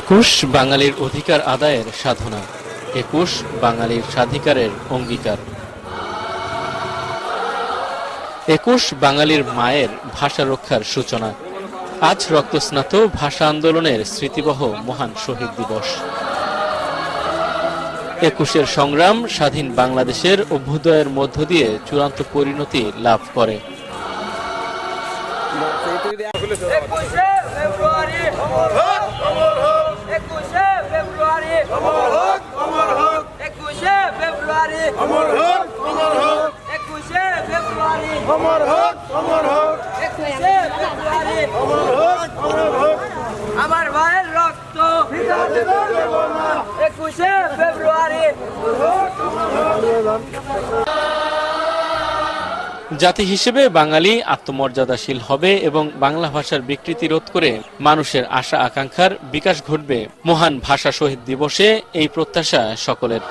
একুশ বাঙালির অধিকার আদায়ের সাধনা, একুশ বাঙালির স্বাধিকারের অঙ্গীকার। একুশ বাঙালির মায়ের ভাষা রক্ষার সূচনা, আজ রক্তস্নাত ভাষা আন্দোলনের স্মৃতিবহ মহান শহীদ দিবস। একুশের সংগ্রাম স্বাধীন বাংলাদেশের অভ্যুদয়ের মধ্য দিয়ে চূড়ান্ত পরিণতি লাভ করে একুশে ফেব্রুয়ারি একুশে ফেব্রুয়ারি একুশে ফেব্রুয়ারি। একুশে ফেব্রুয়ারি। একুশে ফেব্রুয়ারি আমার ভাইয়ের রক্ত। একুশে ফেব্রুয়ারি। জাতি হিসেবে বাঙালি আত্মমর্যাদাশীল হবে এবং বাংলা ভাষার বিকৃতি রোধ করে মানুষের আশা আকাঙ্ক্ষার বিকাশ ঘটবে। মহান ভাষা শহীদ দিবসে এই প্রত্যাশা সকলের।